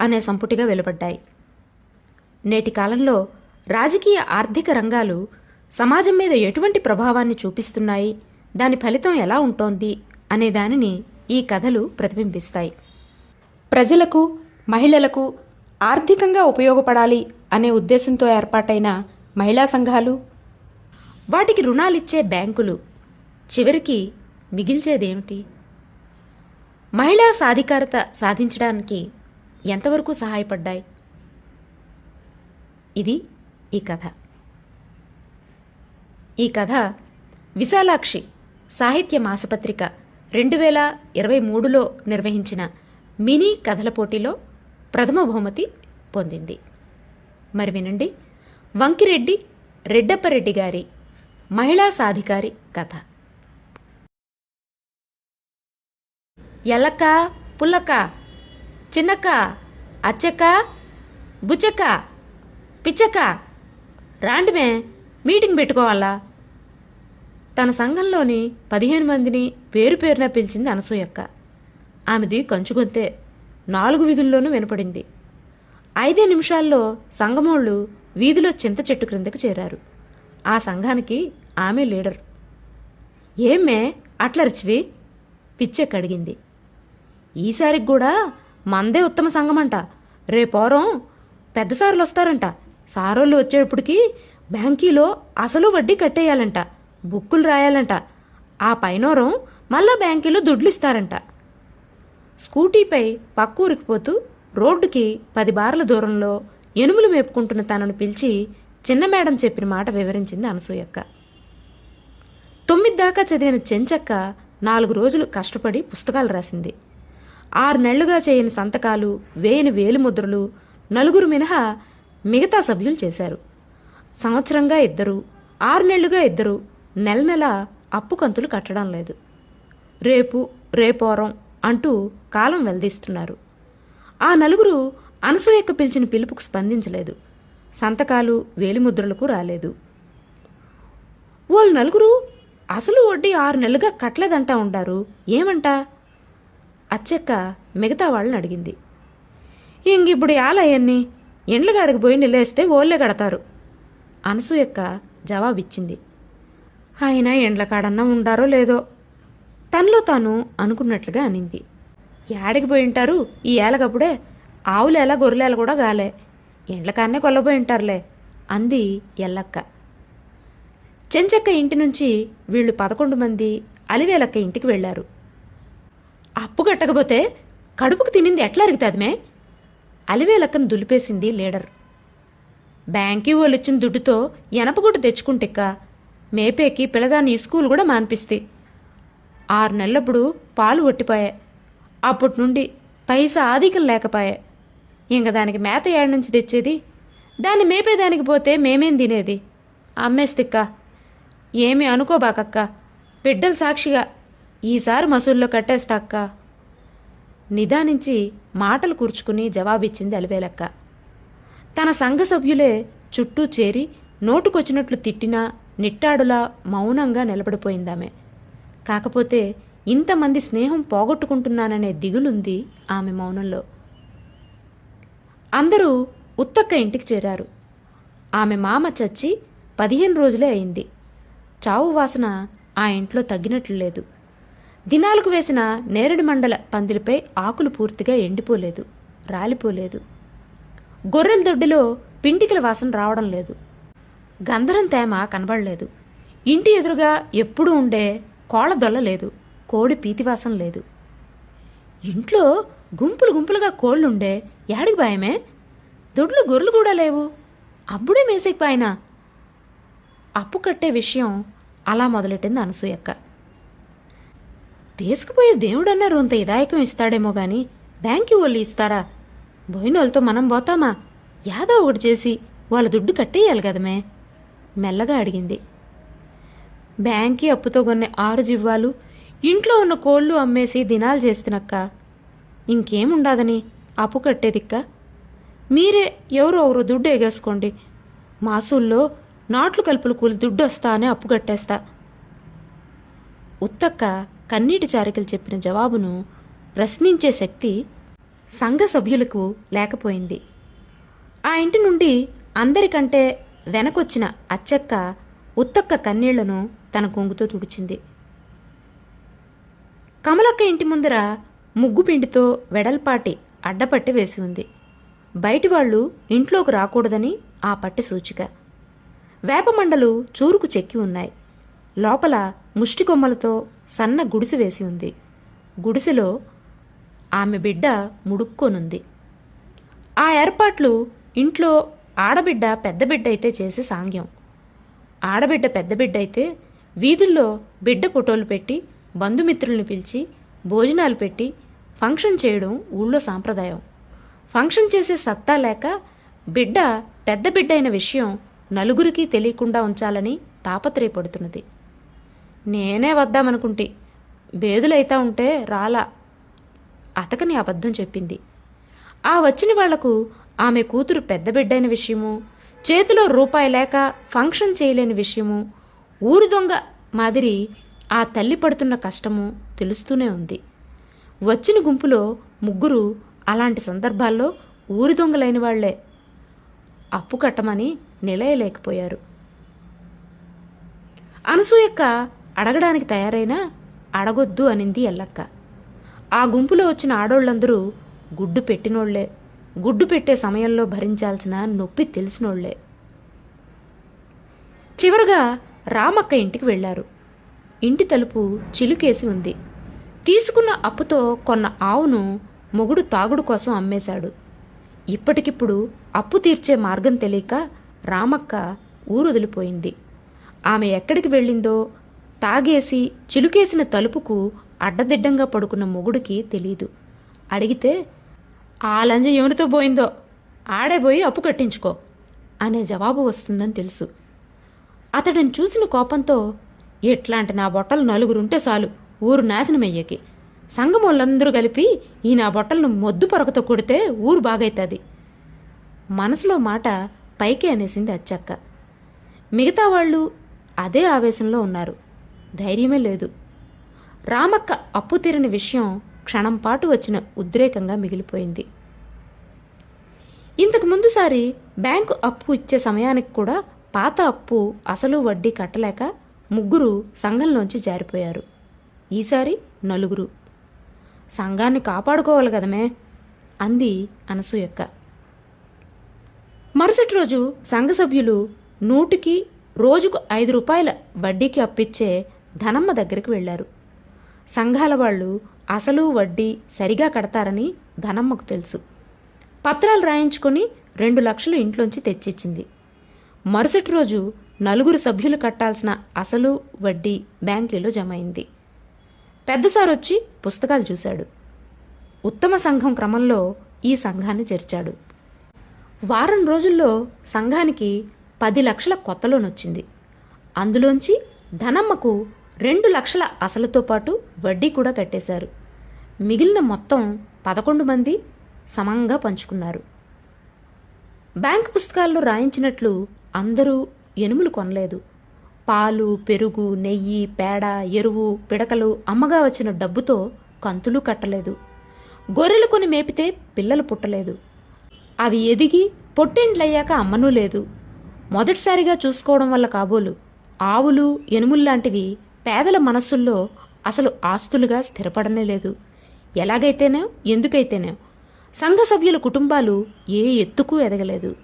అనే సంపుటిగా వెలువడ్డాయి. నేటి కాలంలో రాజకీయ ఆర్థిక రంగాలు సమాజం మీద ఎటువంటి ప్రభావాన్ని చూపిస్తున్నాయి? దాని ఫలితం ఎలా ఉంటోంది? అనే దానిని ఈ కథలు ప్రతిబింబిస్తాయి. ప్రజలకు మహిళలకు ఆర్థికంగా ఉపయోగపడాలి అనే ఉద్దేశంతో ఏర్పాటైన మహిళా సంఘాలు వాటికి రుణాలిచ్చే బ్యాంకులు చివరికి మిగిల్చేదేమిటి? మహిళా సాధికారత సాధించడానికి ఎంతవరకు సహాయపడ్డాయి? ఇది ఈ కథ. ఈ కథ విశాలాక్షి సాహిత్య మాసపత్రిక రెండు వేల ఇరవై మూడులో నిర్వహించిన మినీ కథల పోటీలో ప్రథమ బహుమతి పొందింది. మరి వినండి వంకిరెడ్డి రెడ్డప్పరెడ్డి గారి మహిళా సాధికారి కథ. ఎల్లక్క పుల్లక్క చిన్నక్క అచ్చక్క బుచ్చక్క పిచ్చక్క. రాండిమే మీటింగ్ పెట్టుకోవాలా? తన సంఘంలోని పదిహేను మందిని పేరు పేరున పిలిచింది అనసూయక్క. ఆమెది కంచుగొంతే నాలుగు వీధుల్లోనూ వినపడింది. ఐదే నిమిషాల్లో సంఘమోళ్ళు వీధిలో చింత చెట్టు క్రిందకు చేరారు. ఆ సంఘానికి ఆమె లీడర్. ఏమే అట్లరిచివి పిచ్చెక్కడిగింది ఈసారికి కూడా మందే ఉత్తమ సంఘమంట. రేపోరం పెద్ద సార్లు వస్తారంట. సారోళ్ళు వచ్చేటప్పటికి బ్యాంకీలో అసలు వడ్డీ కట్టేయాలంట. బుక్కులు రాయాలంట. ఆ పైనోరం మళ్ళా బ్యాంకీలో దుడ్లు ఇస్తారంట స్కూటీపై పక్కూరికి పోతూ రోడ్డుకి పది బార్ల దూరంలో ఎనుములు మేపుకుంటున్న తనను పిలిచి చిన్న మేడం చెప్పిన మాట వివరించింది అనసూయక్క. తొమ్మిది దాకా చదివిన చెంచక్క నాలుగు రోజులు కష్టపడి పుస్తకాలు రాసింది. ఆరు నెలలుగా చేయని సంతకాలు వేయని వేలిముద్రలు నలుగురు మినహా మిగతా సభ్యులు చేశారు. సంవత్సరంగా ఇద్దరు ఆరు నెలలుగా ఇద్దరు నెల నెల అప్పు కంతులు కట్టడం లేదు. రేపు రేపోరం అంటూ కాలం వెల్దీస్తున్నారు. ఆ నలుగురు అనసూయక్క పిలిచిన పిలుపుకు స్పందించలేదు. సంతకాలు వేలిముద్రలకు రాలేదు. వాళ్ళు నలుగురు అసలు వడ్డీ ఆరు నెలలుగా కట్టలేదంటా ఉంటారు ఏమంటా? అచ్చక్క మిగతా వాళ్ళని అడిగింది. ఇంగిప్పుడు ఆలయాన్ని ఎండ్ల గాడికి పోయి నిలేస్తే ఓళ్ళే కడతారు అనసూయక్క జవాబిచ్చింది. ఆయన ఎండ్ల కాడన్నా ఉండారో లేదో తనలో తాను అనుకున్నట్లుగా అనింది. ఏడకి పోయి ఉంటారు? ఈ ఏలకప్పుడే ఆవులేలా గొర్రెలేల కూడా గాలే. ఎండ్లకాన్నే కొల్లబోయి ఉంటారులే అంది ఎల్లక్క. చెంచక్క ఇంటి నుంచి వీళ్ళు పదకొండు మంది అలివేలక్క ఇంటికి వెళ్ళారు అప్పు కట్టకపోతే కడుపుకు తినింది ఎట్లా అరుగుతుందిమే అలివేలక్కను దులిపేసింది లీడర్. బ్యాంకీ వాళ్ళు ఇచ్చిన దుడ్డుతో ఎనపగుడ్డు తెచ్చుకుంటెక్క మేపేకి పిల్లదాని స్కూల్ కూడా మాన్పిస్తే. ఆరు నెలలప్పుడు పాలు ఒట్టిపోయాయి అప్పటి నుండి పైసా ఆధికం లేకపోయా. ఇంక దానికి మేత ఏడు నుంచి తెచ్చేది? దాన్ని మేపేదానికి పోతే మేమేం తినేది? అమ్మేస్తిక్క. ఏమీ అనుకోబాకక్క. బిడ్డలు సాక్షిగా ఈసారి మసూల్లో కట్టేస్తా అక్క. నిదానించి మాటలు కూర్చుకుని జవాబిచ్చింది అలివేలక్క. తన సంఘ సభ్యులే చుట్టూ చేరి నోటుకొచ్చినట్లు తిట్టినా నిట్టాడులా మౌనంగా నిలబడిపోయిందామె. కాకపోతే ఇంతమంది స్నేహం పోగొట్టుకుంటున్నాననే దిగులుంది ఆమె మౌనంలో. అందరూ ఉత్తక్క ఇంటికి చేరారు. ఆమె మామ చచ్చి పదిహేను రోజులే అయింది. చావు వాసన ఆ ఇంట్లో తగ్గినట్లు లేదు. దినాలకు వేసిన నేరడి మండల పందిరిపై ఆకులు పూర్తిగా ఎండిపోలేదు రాలిపోలేదు. గొర్రెల దొడ్డిలో పిండికల వాసన రావడం లేదు. గంధరం తేమ కనబడలేదు. ఇంటి ఎదురుగా ఎప్పుడూ ఉండే కోళ్ళ దొల్ల లేదు కోడి పీతివాసన లేదు. ఇంట్లో గుంపులు గుంపులుగా కోళ్ళుండే యాడికి భయమే దొడ్లు గొర్రెలు కూడా లేవు. అప్పుడే మేసేకి పైన అప్పు కట్టే విషయం అలా మొదలెట్టింది అనసూయక్క. తీసుకుపోయే దేవుడన్నా రొంత ఇదాయకం ఇస్తాడేమో గాని బ్యాంకి వాళ్ళు ఇస్తారా? బోయినోళ్ళతో మనం పోతామా? యాదో ఒకటి చేసి వాళ్ళ దుడ్డు కట్టేయాలి కదమే మెల్లగా అడిగింది. బ్యాంక్కి అప్పుతో కొనే ఆరు జివ్వాలు ఇంట్లో ఉన్న కోళ్ళు అమ్మేసి దినాలు చేస్తున్నక్క. ఇంకేముండాదని అప్పు కట్టేదిక్క? మీరే ఎవరో ఒకరు దుడ్డు ఎగేసుకోండి. మాసుల్లో నాట్లు కలుపులు కూలి దుడ్డు వస్తా అని అప్పు కట్టేస్తా. ఉత్తక్క కన్నీటి చారికలు చెప్పిన జవాబును ప్రశ్నించే శక్తి సంఘ సభ్యులకు లేకపోయింది. ఆ ఇంటి నుండి అందరికంటే వెనకొచ్చిన అచ్చక్క ఉత్తక్క కన్నీళ్ళను తన కొంగుతో తుడిచింది. కమలక్క ఇంటి ముందర ముగ్గుపిండితో వెడల్పాటి అడ్డపట్టి వేసి ఉంది. బయటి వాళ్ళు ఇంట్లోకి రాకూడదని ఆ పట్టి సూచిక. వేపమండలు చూరుకు చెక్కి ఉన్నాయి. లోపల ముష్టి కొమ్మలతో సన్న గుడిసె వేసి ఉంది. గుడిసెలో ఆమె బిడ్డ ముడుక్కొనుంది. ఆ ఏర్పాట్లు ఇంట్లో ఆడబిడ్డ పెద్ద బిడ్డ అయితే చేసే సాంగ్యం. ఆడబిడ్డ పెద్ద బిడ్డ అయితే వీధుల్లో బిడ్డ ఫోటోలు పెట్టి బంధుమిత్రుల్ని పిలిచి భోజనాలు పెట్టి ఫంక్షన్ చేయడం ఊళ్ళో సాంప్రదాయం. ఫంక్షన్ చేసే సత్తా లేక బిడ్డ పెద్ద బిడ్డ అయిన విషయం నలుగురికి తెలియకుండా ఉంచాలని తాపత్రయపడుతున్నది. నేనే వద్దామనుకుంటే బేదులైతా ఉంటే రాలా. అతకని అబద్ధం చెప్పింది. ఆ వచ్చిన వాళ్ళకు ఆమె కూతురు పెద్ద బిడ్డైన విషయము చేతిలో రూపాయి లేక ఫంక్షన్ చేయలేని విషయము ఊరు దొంగ మాదిరి ఆ తల్లి పడుతున్న కష్టము తెలుస్తూనే ఉంది. వచ్చిన గుంపులో ముగ్గురు అలాంటి సందర్భాల్లో ఊరి దొంగలైన వాళ్ళే అప్పు కట్టమని నిలయలేకపోయారు. అనసూయక్క అడగడానికి తయారైనా అడగొద్దు అనింది ఎల్లక్క. ఆ గుంపులో వచ్చిన ఆడోళ్ళందరూ గుడ్డు పెట్టినోళ్ళే. గుడ్డు పెట్టే సమయంలో భరించాల్సిన నొప్పి తెలిసినోళ్ళే. చివరగా రామక్క ఇంటికి వెళ్ళారు. ఇంటి తలుపు చిలుకేసి ఉంది. తీసుకున్న అప్పుతో కొన్న ఆవును మొగుడు తాగుడు కోసం అమ్మేశాడు. ఇప్పటికిప్పుడు అప్పు తీర్చే మార్గం తెలియక రామక్క ఊరు వదిలిపోయింది ఆమె ఎక్కడికి వెళ్ళిందో తాగేసి చిలుకేసిన తలుపుకు అడ్డదిడ్డంగా పడుకున్న మొగుడికి తెలీదు. అడిగితే ఆ లంజ ఎవరితో పోయిందో? ఆడే పోయి అప్పు కట్టించుకో అనే జవాబు వస్తుందని తెలుసు. అతడిని చూసిన కోపంతో ఎట్లాంటి నా బొట్టలు నలుగురుంటే చాలు ఊరు నాశనమయ్యేకి. సంగమోళ్ళందరూ కలిపి ఈ నా బొట్టలను మొద్దు పొరకతో కొడితే ఊరు బాగైతుంది. మనసులో మాట పైకి అనేసింది అచ్చక్క. మిగతా వాళ్ళు అదే ఆవేశంలో ఉన్నారు. ధైర్యమే లేదు. రామక్క అప్పు తీరని విషయం క్షణం పాటు వచ్చిన ఉద్రేకంగా మిగిలిపోయింది. ఇంతకు ముందుసారి బ్యాంకు అప్పు ఇచ్చే సమయానికి కూడా పాత అప్పు అసలు వడ్డీ కట్టలేక ముగ్గురు సంఘంలోంచి జారిపోయారు. ఈసారి నలుగురు. సంఘాన్ని కాపాడుకోవాలి కదమే అంది అనసూయక్క. మరుసటి రోజు సంఘ సభ్యులు నూటికి రోజుకు ఐదు రూపాయల వడ్డీకి అప్పిచ్చే ధనమ్మ దగ్గరికి వెళ్ళారు సంఘాల వాళ్ళు అసలు వడ్డీ సరిగా కడతారని ధనమ్మకు తెలుసు. పత్రాలు రాయించుకొని రెండు లక్షలు ఇంట్లోంచి తెచ్చిచ్చింది. మరుసటి రోజు నలుగురు సభ్యులు కట్టాల్సిన అసలు వడ్డీ బ్యాంకులో జమ అయింది పెద్దసారి వచ్చి పుస్తకాలు చూశాడు. ఉత్తమ సంఘం క్రమంలో ఈ సంఘాన్ని చేర్చాడు. వారం రోజుల్లో సంఘానికి పది లక్షల కొత్త లోన్ వచ్చింది అందులోంచి ధనమ్మకు రెండు లక్షల అసలుతో పాటు వడ్డీ కూడా కట్టేశారు. మిగిలిన మొత్తం పదకొండు మంది సమంగా పంచుకున్నారు. బ్యాంక్ పుస్తకాల్లో రాయించినట్లు అందరూ ఎనుములు కొనలేదు. పాలు పెరుగు నెయ్యి పేడ ఎరువు పిడకలు అమ్మగా వచ్చిన డబ్బుతో కంతులు కట్టలేదు. గొర్రెలు కొని మేపితే పిల్లలు పుట్టలేదు. అవి ఎదిగి పొట్టెండ్లయ్యాక అమ్మనూ లేదు. మొదటిసారిగా చూసుకోవడం వల్ల కాబోలు ఆవులు ఎనుముల్లాంటివి పేదల మనస్సుల్లో అసలు ఆస్తులుగా స్థిరపడనే లేదు. ఎలాగైతేనే? ఎందుకైతేనే? సంఘ సభ్యుల కుటుంబాలు ఏ ఎత్తుకు ఎదగలేదు.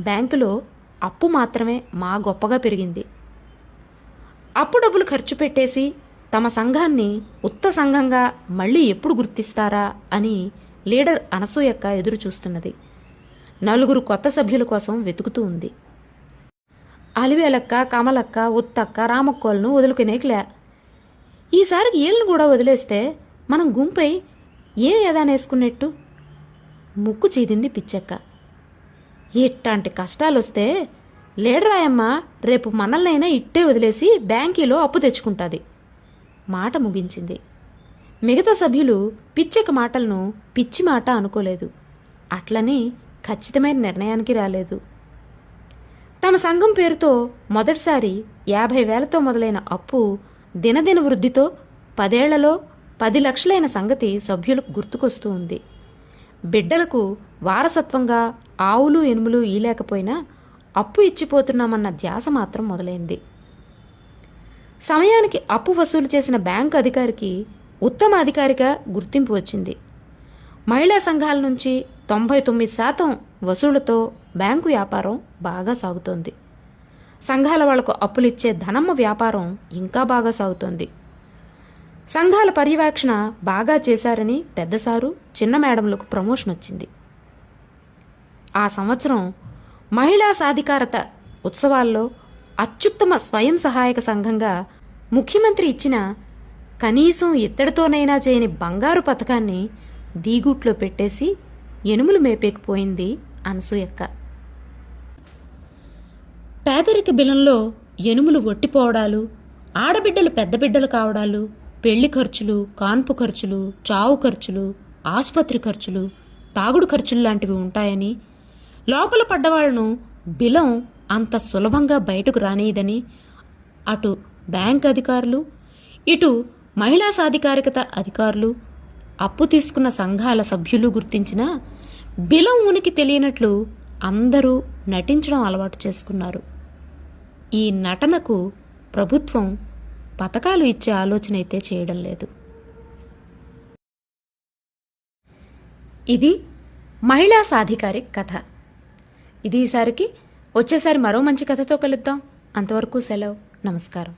బ్యాంకులో అప్పు మాత్రమే మా గొప్పగా పెరిగింది. అప్పు డబ్బులు ఖర్చు పెట్టేసి తమ సంఘాన్ని ఉత్త సంఘంగా మళ్ళీ ఎప్పుడు గుర్తిస్తారా అని లీడర్ అనసూయక్క ఎదురు చూస్తున్నది నలుగురు కొత్త సభ్యుల కోసం వెతుకుతూ ఉంది. అలివేలక్క కమలక్క ఉత్తక్క రామక్కోలను వదులుకునేకిలే. ఈసారికి ఏళ్ళను కూడా వదిలేస్తే మనం గుంపై ఏ యదానేసుకున్నట్టు? ముక్కు చీదింది పిచ్చెక్క. ఇట్లాంటి కష్టాలొస్తే లేడరాయమ్మ రేపు మనల్నైనా ఇట్టే వదిలేసి బ్యాంకీలో అప్పు తెచ్చుకుంటుంది. మాట ముగించింది. మిగతా సభ్యులు పిచ్చెక్క మాటలను పిచ్చి మాట అనుకోలేదు. అట్లని ఖచ్చితమైన నిర్ణయానికి రాలేదు. తమ సంఘం పేరుతో మొదటిసారి యాభై వేలతో మొదలైన అప్పు దినదిన వృద్ధితో పదేళ్ళలో పది లక్షలైన సంగతి సభ్యులకు గుర్తుకొస్తూ ఉంది. బిడ్డలకు వారసత్వంగా ఆవులు ఎనుములు ఈలేకపోయినా అప్పు ఇచ్చిపోతున్నామన్న ధ్యాస మాత్రం మొదలైంది. సమయానికి అప్పు వసూలు చేసిన బ్యాంకు అధికారికి ఉత్తమ అధికారిగా గుర్తింపు వచ్చింది. మహిళా సంఘాల నుంచి తొంభై తొమ్మిది శాతం వసూళ్ళతో బ్యాంకు వ్యాపారం బాగా సాగుతోంది. సంఘాల వాళ్ళకు అప్పులిచ్చే ధనమ్మ వ్యాపారం ఇంకా బాగా సాగుతోంది. సంఘాల పర్యవేక్షణ బాగా చేశారని పెద్దసారు చిన్న మేడంలకు ప్రమోషన్ వచ్చింది. ఆ సంవత్సరం మహిళా సాధికారత ఉత్సవాల్లో అత్యుత్తమ స్వయం సహాయక సంఘంగా ముఖ్యమంత్రి ఇచ్చిన కనీసం ఇత్తడితోనైనా చేయని బంగారు పథకాన్ని దీగుట్లో పెట్టేసి ఎనుములు మేపేకపోయింది అనసూయక్క. పేదరిక బిలంలో ఎనుములు ఒట్టిపోవడాలు ఆడబిడ్డలు పెద్ద బిడ్డలు కావడాలు పెళ్ళి ఖర్చులు కాన్పు ఖర్చులు చావు ఖర్చులు ఆసుపత్రి ఖర్చులు తాగుడు ఖర్చులు లాంటివి ఉంటాయని లోపల పడ్డవాళ్ళను బిలం అంత సులభంగా బయటకు రానేదని అటు బ్యాంక్ అధికారులు ఇటు మహిళా సాధికారికత అధికారులు అప్పు తీసుకున్న సంఘాల సభ్యులు గుర్తించినా బిలం ఉనికి తెలియనట్లు అందరూ నటించడం అలవాటు చేసుకున్నారు. ఈ నటనకు ప్రభుత్వం పథకాలు ఇచ్చే ఆలోచన అయితే చేయడం లేదు. ఇది మహిళా సాధికారి కథ. ఇది ఈసారికి వచ్చేసారి మరో మంచి కథతో కలుద్దాం. అంతవరకు సెలవు. నమస్కారం.